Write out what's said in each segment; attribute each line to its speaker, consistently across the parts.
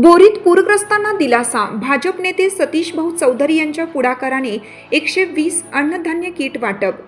Speaker 1: बोरीत पूरग्रस्तांना दिलासा. भाजप नेते सतीश भाऊ चौधरी यांच्या पुढाकाराने एकशे वीस अन्नधान्य किट वाटप.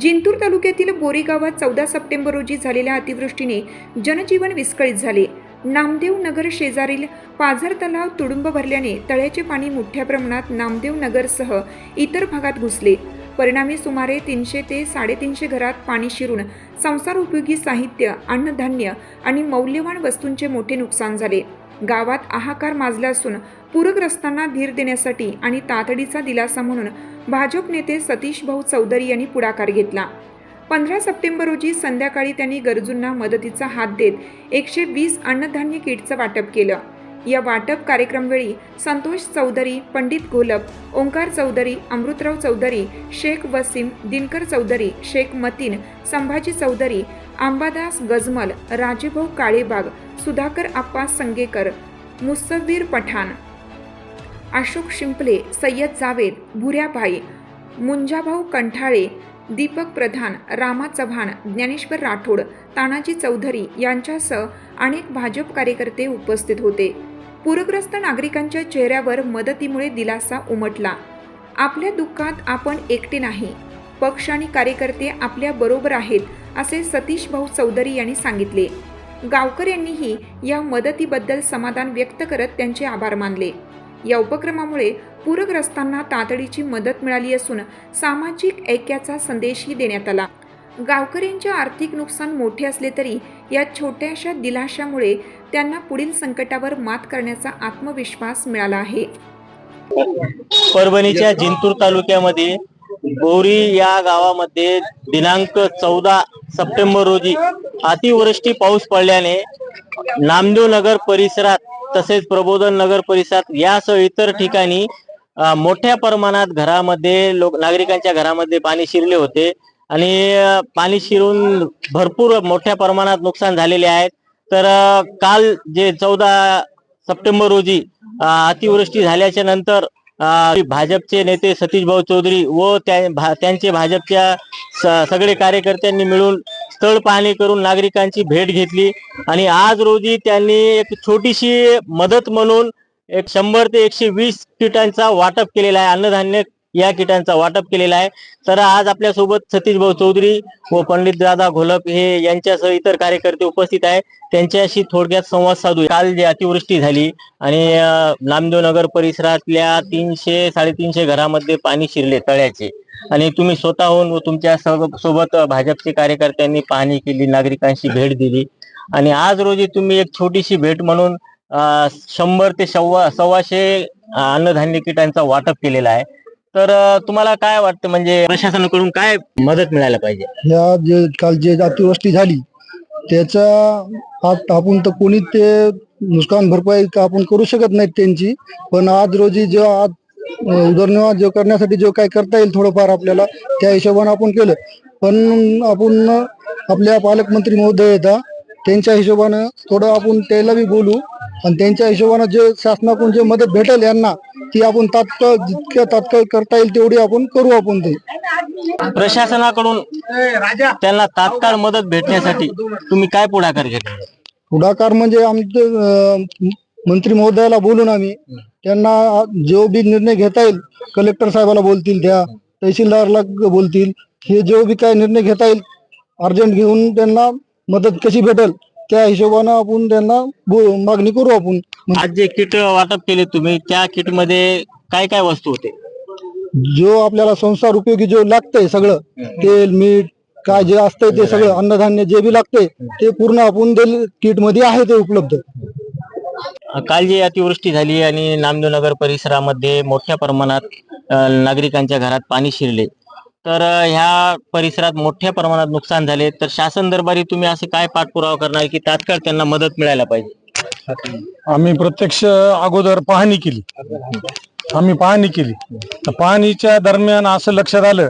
Speaker 1: जिंतूर तालुक्यातील बोरी गावात चौदा सप्टेंबर रोजी झालेल्या अतिवृष्टीने जनजीवन विस्कळीत झाले. नामदेव नगर शेजारील पाझर तलाव तुडुंब भरल्याने तळ्याचे पाणी मोठ्या प्रमाणात नामदेव नगरसह इतर भागात घुसले. परिणामी सुमारे तीनशे ते साडेतीनशे घरात पाणी शिरून संसार उपयोगी साहित्य अन्नधान्य आणि मौल्यवान वस्तूंचे मोठे नुकसान झाले. गावात हाहाकार माजला असून पूरग्रस्तांना धीर देण्यासाठी आणि तातडीचा दिलासा म्हणून भाजप नेते सतीश भाऊ चौधरी यांनी पुढाकार घेतला. पंधरा सप्टेंबर रोजी संध्याकाळी त्यांनी गरजूंना मदतीचा हात देत एकशे वीस अन्नधान्य किटचं वाटप केलं. या वाटप कार्यक्रमवेळी संतोष चौधरी पंडित घोलप ओंकार चौधरी अमृतराव चौधरी शेख वसीम दिनकर चौधरी शेख मतीन संभाजी चौधरी आंबादास गजमल राजेभाऊ काळेबाग सुधाकर आप्पा संगेकर मुसव्वीर पठाण अशोक शिंपले सय्यद जावेद भुऱ्याभाई मुंजाभाऊ कंठाळे दीपक प्रधान रामा चव्हाण ज्ञानेश्वर राठोड तानाजी चौधरी यांच्यासह अनेक भाजप कार्यकर्ते उपस्थित होते. पूरग्रस्त नागरिकांच्या चेहऱ्यावर मदतीमुळे दिलासा उमटला. आपल्या दुःखात आपण एकटे नाही. पक्ष आणि कार्यकर्ते आपल्या बरोबर आहेत असे सतीश भाऊ चौधरी यांनी सांगितले. गावकऱ्यांनीही या मदतीबद्दल समाधान व्यक्त करत त्यांचे आभार मानले. या उपक्रमामुळे पूरग्रस्तांना तातडीची मदत मिळाली असून सामाजिक ऐक्याचा संदेशही देण्यात आला. गावकऱ्यांचे आर्थिक नुकसान मोठे असले तरी या छोट्याशा दिलाशामुळे त्यांना पुढील संकटावर मात करण्याचा आत्मविश्वास मिळाला आहे.
Speaker 2: परभणीच्या जिंतूर तालुक्यामध्ये बोरी या गावामध्ये दिनांक चौदा सप्टेंबर रोजी अतिवृष्टी पाऊस पडल्याने नामदेव नगर परिसरात तसेच प्रबोधन नगर परिसरात यासह इतर ठिकाणी मोठ्या प्रमाणात घरामध्ये लोक नागरिकांच्या घरामध्ये पाणी शिरले होते आणि पाणी शिरून भरपूर मोठ्या प्रमाणात नुकसान झालेले आहेत. तर काल जे चौदा सप्टेंबर रोजी अतिवृष्टी झाल्याच्यानंतर भाजपचे नेते सतीश भाऊ चौधरी व त्यांचे भाजपच्या सगळे कार्यकर्त्यांनी मिळून स्थळ पाहणी करून नागरिकांची भेट घेतली. आणि आज रोजी त्यांनी एक छोटीशी मदत म्हणून एक शंभर ते एकशे वीस किटांचा वाटप केलेला आहे. अन्नधान्य या किटांचा वाटप केलेला आहे. तर आज आपल्यासोबत सतीश भाऊ चौधरी व पंडित दादा घोलप हे यांच्यासह इतर कार्यकर्ते उपस्थित आहे त्यांच्याशी थोडक्यात संवाद साधू काल जी अतिवृष्टी झाली आणि नामदेव नगर परिसरातल्या तीनशे साडेतीनशे घरामध्ये पाणी शिरले तळ्याचे. आणि तुम्ही स्वतःहून व तुमच्यासोबत भाजपचे कार्यकर्त्यांनी पाहणी केली नागरिकांशी भेट दिली. आणि आज रोजी तुम्ही एक छोटीशी भेट म्हणून शंभर ते सव्वा सव्वाशे अन्नधान्य किटांचा वाटप केलेला आहे. तर तुम्हाला काय वाटतं? म्हणजे प्रशासनाकडून काय मदत मिळायला पाहिजे?
Speaker 3: या जे काल जे अतिवृष्टी झाली त्याचा आपण तर कोणी ते नुकसान भरपाई का आपण करू शकत नाहीत त्यांची. पण आज रोजी जो आज उदरनिर्वाह जो करण्यासाठी जो काय करता येईल थोडंफार आपल्याला त्या हिशोबाने आपण केलं. पण आपण आपल्या पालकमंत्री महोदय येतात त्यांच्या हिशोबानं थोडं आपण त्याला बी बोलू. आणि त्यांच्या हिशोबानं जे शासनाकडून जे मदत भेटेल यांना ती आपण तात्काळ जितक्या तात्काळ करता येईल तेवढी आपण करू आपण ते.
Speaker 2: प्रशासनाकडून त्यांना तात्काळ मदत भेटण्यासाठी तुम्ही काय पुढाकार घेतला?
Speaker 3: पुढाकार म्हणजे आमचे मंत्री महोदयाला बोलून आम्ही त्यांना जो बी निर्णय घेता येईल कलेक्टर साहेबाला बोलतील त्या तहसीलदारला बोलतील हे जो बी काय निर्णय घेता येईल अर्जंट घेऊन त्यांना मदत कशी भेटेल त्या हिशोबानं आपण त्यांना मागणी करू आपण.
Speaker 2: आज जे किट वाटप केले तुम्ही त्या किटमध्ये काय काय वस्तू होते?
Speaker 3: जो आपल्याला संसार उपयोगी जो लागतंय सगळं तेल मीठ काय जे असतंय ते सगळं अन्नधान्य जे बी लागतंय ते पूर्ण आपण किटमध्ये आहे ते उपलब्ध.
Speaker 2: काल जी अतिवृष्टी झाली आणि नामदेव नगर परिसरामध्ये मोठ्या प्रमाणात नागरिकांच्या घरात पाणी शिरले तर ह्या परिसरात मोठ्या प्रमाणात नुकसान झाले. तर शासन दरबारी तुम्ही असे काय पाठपुरावा करणार की तात्काळ त्यांना मदत मिळायला पाहिजे?
Speaker 4: आम्ही प्रत्यक्ष अगोदर पाहणी केली. आम्ही पाहणी केली. तर पाहणीच्या दरम्यान असं लक्षात आलं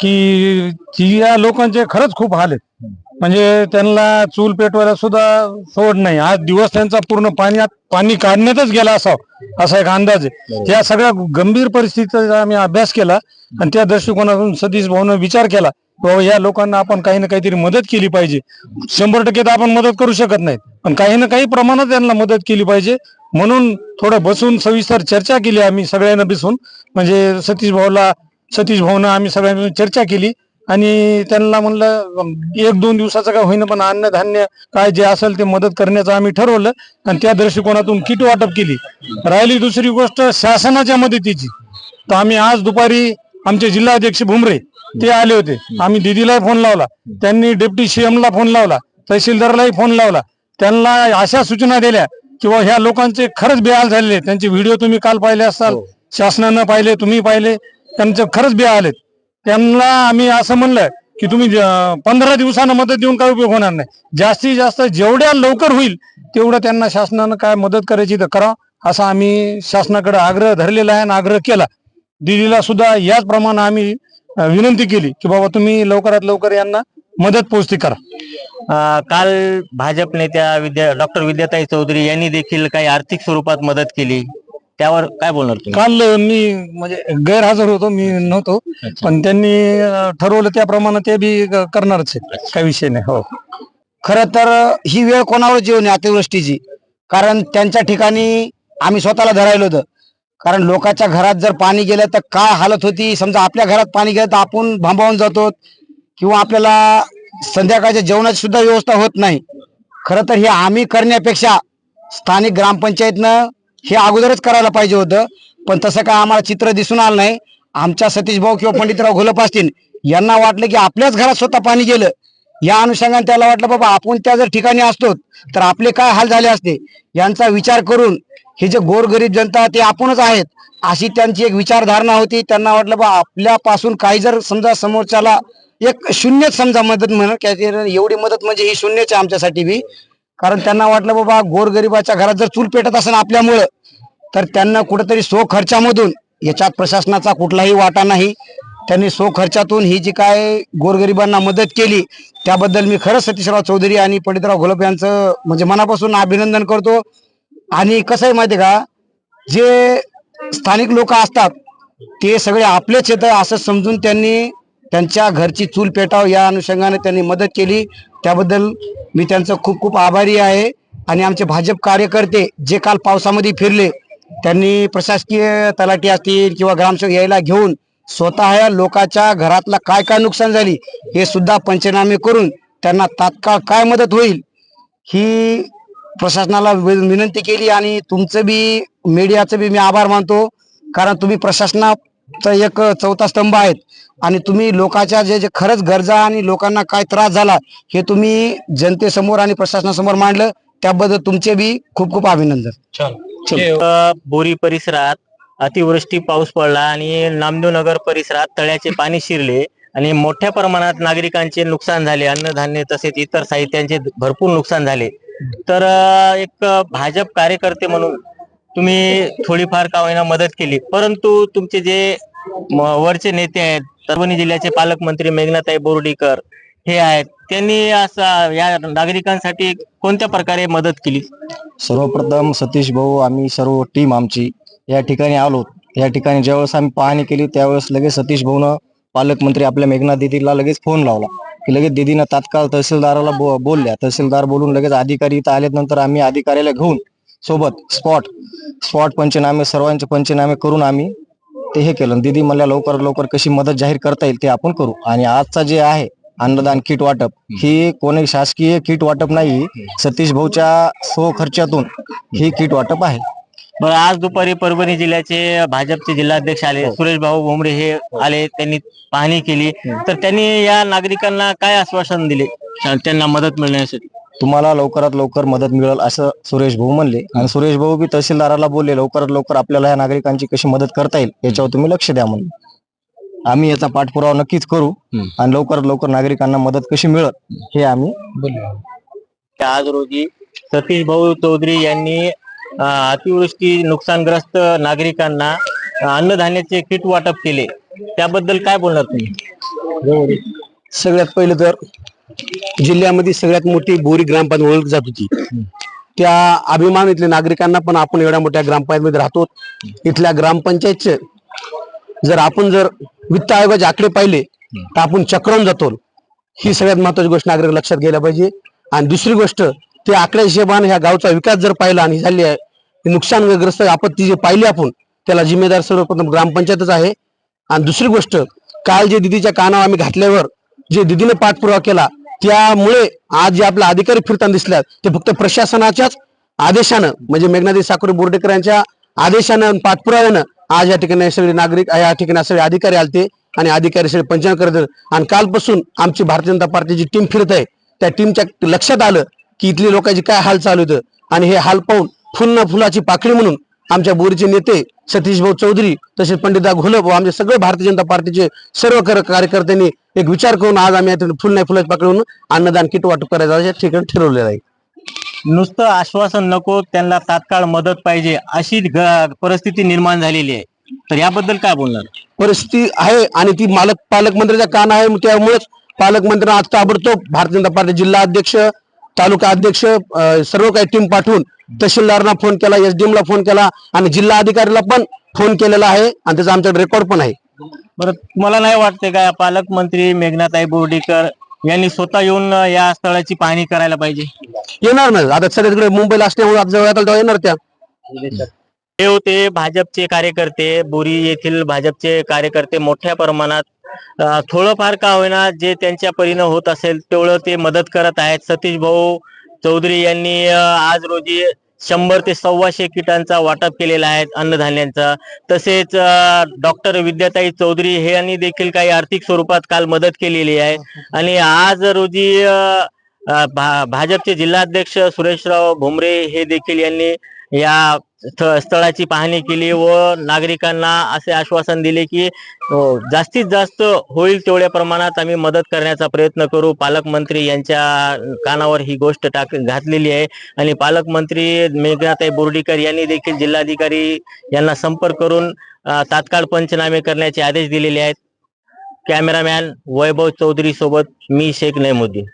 Speaker 4: की जी या लोकांचे खरंच खूप हाल आहेत. म्हणजे त्यांना चूल पेटवायला सुद्धा सोड नाही. आज दिवस त्यांचा पूर्ण पाण्यात पाणी काढण्यातच गेला असावं असा एक अंदाज आहे. या सगळ्या गंभीर परिस्थितीचा आम्ही अभ्यास केला आणि त्या दृष्टिकोनातून सतीश भाऊनं विचार केला. बाबा या लोकांना आपण काही ना काहीतरी मदत केली पाहिजे. शंभर टक्के तर आपण मदत करू शकत नाही पण काही ना काही प्रमाणात त्यांना मदत केली पाहिजे. म्हणून थोडं बसून सविस्तर चर्चा केली आम्ही सगळ्यांना बसून म्हणजे सतीश भाऊला सतीश भाऊनं आम्ही सगळ्यांना चर्चा केली. आणि त्यांना म्हणलं एक दोन दिवसाचं काय होईना पण अन्नधान्य काय जे असेल ते मदत करण्याचं आम्ही ठरवलं. आणि त्या दृष्टिकोनातून किट वाटप केली. राहिली दुसरी गोष्ट शासनाच्या मदतीची. तर आम्ही आज दुपारी आमचे जिल्हाध्यक्ष भुमरे ते आले होते. आम्ही दिदीला फोन लावला. त्यांनी डेप्टी सीएम ला फोन लावला. तहसीलदारलाही फोन लावला. त्यांना अशा सूचना दिल्या किंवा ह्या लोकांचे खरंच बेहाल झालेले. त्यांचे व्हिडिओ तुम्ही काल पाहिले असाल. शासनानं पाहिले तुम्ही पाहिले. त्यांचे खरंच बेहाल आहेत. त्यांना आम्ही असं म्हणलं की तुम्ही पंधरा दिवसानं मदत देऊन काय उपयोग होणार नाही. जास्तीत जास्त जेवढ्या लवकर होईल तेवढं त्यांना शासनानं काय मदत करायची तर करा. असा आम्ही शासनाकडे आग्रह धरलेला आहे आणि आग्रह केला. दिदीला सुद्धा याच प्रमाणे आम्ही विनंती केली की बाबा तुम्ही लवकरात लवकर यांना मदत पोहोचती करा.
Speaker 2: अं, काल भाजप नेत्या विद्या डॉक्टर विद्याताई चौधरी यांनी देखील काही आर्थिक स्वरूपात मदत केली. त्यावर काय बोलणार तुम्ही?
Speaker 4: काल मी म्हणजे गैरहजर होतो मी नव्हतो पण त्यांनी ठरवलं त्याप्रमाणे ते बी करणारच आहे काही विषय नाही हो.
Speaker 5: खर तर ही वेळ कोणावर नये अतिवृष्टीची. कारण त्यांच्या ठिकाणी आम्ही स्वतःला धरायलो होतं. कारण लोकांच्या घरात जर पाणी गेलं तर काय हालत होती? समजा आपल्या घरात पाणी गेलं तर आपण भांबावून जातो. किंवा आपल्याला संध्याकाळच्या जेवणाची सुद्धा व्यवस्था होत नाही. खरं तर हे आम्ही करण्यापेक्षा स्थानिक ग्रामपंचायतनं हे अगोदरच करायला पाहिजे होतं. पण तसं काय आम्हाला चित्र दिसून आलं नाही. आमच्या सतीश भाऊ किंवा पंडितराव घोलप असतील यांना वाटलं की आपल्याच घरात स्वतः पाणी गेलं. या अनुषंगाने त्याला वाटलं बाबा आपण त्या जर ठिकाणी असतो तर आपले काय हाल झाले असते? यांचा विचार करून हे जे गोरगरीब जनता ते आपणच आहेत अशी त्यांची एक विचारधारणा होती. त्यांना वाटलं बा आपल्यापासून काही जर समजा समोरच्याला एक शून्यच समजा मदत म्हणून एवढी मदत म्हणजे ही शून्यच आहे आमच्यासाठी बी. कारण त्यांना वाटलं बाबा गोरगरिबाच्या घरात जर चूल पेटत असेल आपल्यामुळं तर त्यांना कुठेतरी सो खर्चामधून याच्यात प्रशासनाचा कुठलाही वाटा नाही त्यांनी स्वखर्चातून ही जी काय गोरगरिबांना मदत केली त्याबद्दल मी खरंच सतीशराव चौधरी आणि पंडितराव घोलप यांचं म्हणजे मनापासून अभिनंदन करतो. आणि कसं आहे माहिती आहे का? जे स्थानिक लोक असतात ते सगळे आपलेच येतं असं समजून त्यांनी त्यांच्या घरची चूल पेटाव या अनुषंगाने त्यांनी मदत केली. त्याबद्दल मी त्यांचं खूप खूप आभारी आहे. आणि आमचे भाजप कार्यकर्ते जे काल पावसामध्ये फिरले त्यांनी प्रशासकीय तलाठी असतील किंवा ग्रामसेवक यायला घेऊन स्वतः या लोकांच्या घरातला काय काय नुकसान झाली हे सुद्धा पंचनामे करून त्यांना तात्काळ काय मदत होईल ही प्रशासनाला विनंती केली आणि तुमचं बी मीडियाचं बी मी आभार मानतो. कारण तुम्ही प्रशासनाचा एक चौथा स्तंभ आहेत आणि तुम्ही लोकांच्या जे जे खरंच गरजा आणि लोकांना काय त्रास झाला हे तुम्ही जनतेसमोर आणि प्रशासनासमोर मांडलं. त्याबद्दल तुमचे बी खूप खूप अभिनंदन.
Speaker 2: बोरी परिसरात अतिवृष्टी पाऊस पडला आणि नामदेव नगर परिसरात तळ्याचे पाणी शिरले आणि मोठ्या प्रमाणात नागरिकांचे नुकसान झाले. अन्नधान्य तसेच इतर साहित्यांचे भरपूर नुकसान झाले. तर एक भाजप कार्यकर्ते म्हणून तुम्ही थोडीफार का होईना मदत केली. परंतु तुमचे जे वरचे नेते आहेत परभणी जिल्ह्याचे पालकमंत्री मेघनाताई बोर्डीकर हे आहेत त्यांनी असा या नागरिकांसाठी कोणत्या प्रकारे मदत केली?
Speaker 6: सर्वप्रथम सतीश भाऊ आम्ही सर्व टीम आमची या ठिकाणी आलो. या ठिकाणी ज्यावेळेस आम्ही पाहणी केली त्यावेळेस लगेच सतीश भाऊनं पालकमंत्री आपल्या मेघना दिदीला लगेच फोन लावला. की लगेच दिदीनं तात्काळ तहसीलदाराला बो- बोलल्या. तहसीलदार बोलून लगेच अधिकारी इथं आल्यात नंतर आम्ही अधिकाऱ्याला घेऊन सोबत स्पॉट स्पॉट पंचनामे सर्वांचे पंचनामे करून आम्ही ते हे केलं. दिदी मला लवकर लवकर कशी मदत जाहीर करता येईल ते आपण करू. आणि आजचा जे आहे अन्नदान किट वाटप ही कोणी शासकीय किट वाटप नाही. सतीश भाऊच्या सो खर्चातून ही किट वाटप आहे.
Speaker 2: बरं आज दुपारी परभणी जिल्ह्याचे भाजपचे जिल्हाध्यक्ष आले सुरेश भाऊ भोमरे हे आले त्यांनी पाहणी केली. तर त्यांनी या नागरिकांना काय आश्वासन दिले? त्यांना मदत मिळण्यासाठी.
Speaker 6: तुम्हाला लवकरात लवकर मदत मिळेल असं सुरेश भाऊ म्हणले. आणि सुरेश भाऊ बी तहसीलदाराला बोलले लवकरात लवकर आपल्याला या नागरिकांची कशी मदत करता येईल याच्यावर तुम्ही लक्ष द्या म्हणून. आम्ही याचा पाठपुरावा नक्कीच करू. आणि लवकरात लवकर नागरिकांना मदत कशी मिळेल हे आम्ही
Speaker 2: आज रोजी सतीश भाऊ चौधरी यांनी अतिवृष्टी नुकसानग्रस्त नागरिकांना अन्नधान्याचे किट वाटप केले. त्याबद्दल काय बोलणार तुम्ही?
Speaker 7: सगळ्यात पहिलं तर जिल्ह्यामध्ये सगळ्यात मोठी बोरी ग्रामपंचायत ओळख जात होती. त्या अभिमान इथल्या नागरिकांना पण आपण एवढ्या मोठ्या ग्रामपंचायतमध्ये राहतो. इथल्या ग्रामपंचायतचे जर आपण जर वित्त आयोगाचे आकडे पाहिले तर आपण चक्रावून जातो. ही सगळ्यात महत्वाची गोष्ट नागरिक लक्षात घ्यायला पाहिजे. आणि दुसरी गोष्ट ते आकड्या हिशेबाने ह्या गावचा विकास जर पाहिला आणि झाली आहे नुकसानग्रस्त आपत्ती जे पाहिली आपण त्याला जिम्मेदार सर्वप्रथम ग्रामपंचायतच आहे. आणि दुसरी गोष्ट काल जे दिदीच्या कानावर आम्ही घातल्यावर जे दिदीने पाठपुरावा केला त्यामुळे आज जे आपला अधिकारी फिरताना दिसल्यात ते फक्त प्रशासनाच्याच आदेशानं म्हणजे मेघनादी साकुरे बोर्डेकर यांच्या आदेशानं पाठपुराव्यानं आज या ठिकाणी सगळे नागरिक या ठिकाणी सगळे अधिकारी आलते आणि अधिकारी सगळे पंचायत करत आणि कालपासून आमची भारतीय जनता पार्टीची टीम फिरत आहे. त्या टीमच्या लक्षात आलं की इथली लोकांची काय हाल चालू होतं आणि हे हाल पाहून फुल ना फुलाची पाकळी म्हणून आमच्या बोरीचे नेते सतीश भाऊ चौधरी तसेच पंडिता घोलप व आमचे सगळे भारतीय जनता पार्टीचे सर्व कर- कार्यकर्त्यांनी एक विचार करून आज आम्ही फुल नाही फुलाची पाकळी म्हणून अन्नदान किट वाटप करायचं या ठिकाणी ठरवलेलं आहे.
Speaker 2: नुसतं आश्वासन नको त्यांना तात्काळ मदत पाहिजे अशी परिस्थिती निर्माण झालेली आहे. तर याबद्दल काय बोलणार?
Speaker 7: परिस्थिती आहे आणि ती मालक पालकमंत्र्याच्या कान आहे त्यामुळेच पालकमंत्र्यांना आज ताबडतोब भारतीय जनता पार्टी जिल्हा अध्यक्ष तालुका अध्यक्ष सर्व काही टीम पाठवून तहसीलदारांना फोन केला एसडीएम ला फोन केला आणि जिल्हा अधिकाऱ्याला पण फोन केलेला आहे आणि त्याचा आमच्याकडे रेकॉर्ड पण आहे.
Speaker 2: बरं तुम्हाला नाही वाटते का पालकमंत्री मेघनाताई बोर्डीकर यांनी स्वतः येऊन या स्थळाची पाहणी करायला पाहिजे?
Speaker 7: येणार ना. आता सगळ्याकडे मुंबईला असल्यामुळे आता जवळ तेव्हा येणार त्या.
Speaker 2: हे होते भाजपचे कार्यकर्ते बोरी येथील भाजपचे कार्यकर्ते मोठ्या प्रमाणात थोडंफार का होईना जे त्यांच्या परीनं होत असेल तेवढं ते मदत करत आहेत. सतीश भाऊ चौधरी यांनी आज रोजी शंभर ते सव्वाशे किटांचा वाटप केलेला आहे अन्नधान्यांचा. तसेच डॉक्टर विद्याताई चौधरी हे यांनी देखील काही आर्थिक स्वरूपात काल मदत केलेली आहे. आणि आज रोजी भाजपचे जिल्हाध्यक्ष सुरेशराव भुमरे हे देखील यांनी या स्थळाची पाहणी केली व नागरिकांना असे आश्वासन दिले की जास्तीत जास्त होईल तेवढ्या प्रमाणात आम्ही मदत करण्याचा प्रयत्न करू. पालकमंत्री यांच्या कानावर ही गोष्ट टाक घातलेली आहे. आणि पालकमंत्री मेघनाताई बोर्डीकर यांनी देखील जिल्हाधिकारी यांना संपर्क करून तात्काळ पंचनामे करण्याचे आदेश दिलेले आहेत. कॅमेरामॅन वैभव चौधरी सोबत मी शेख नैमुद्दीन.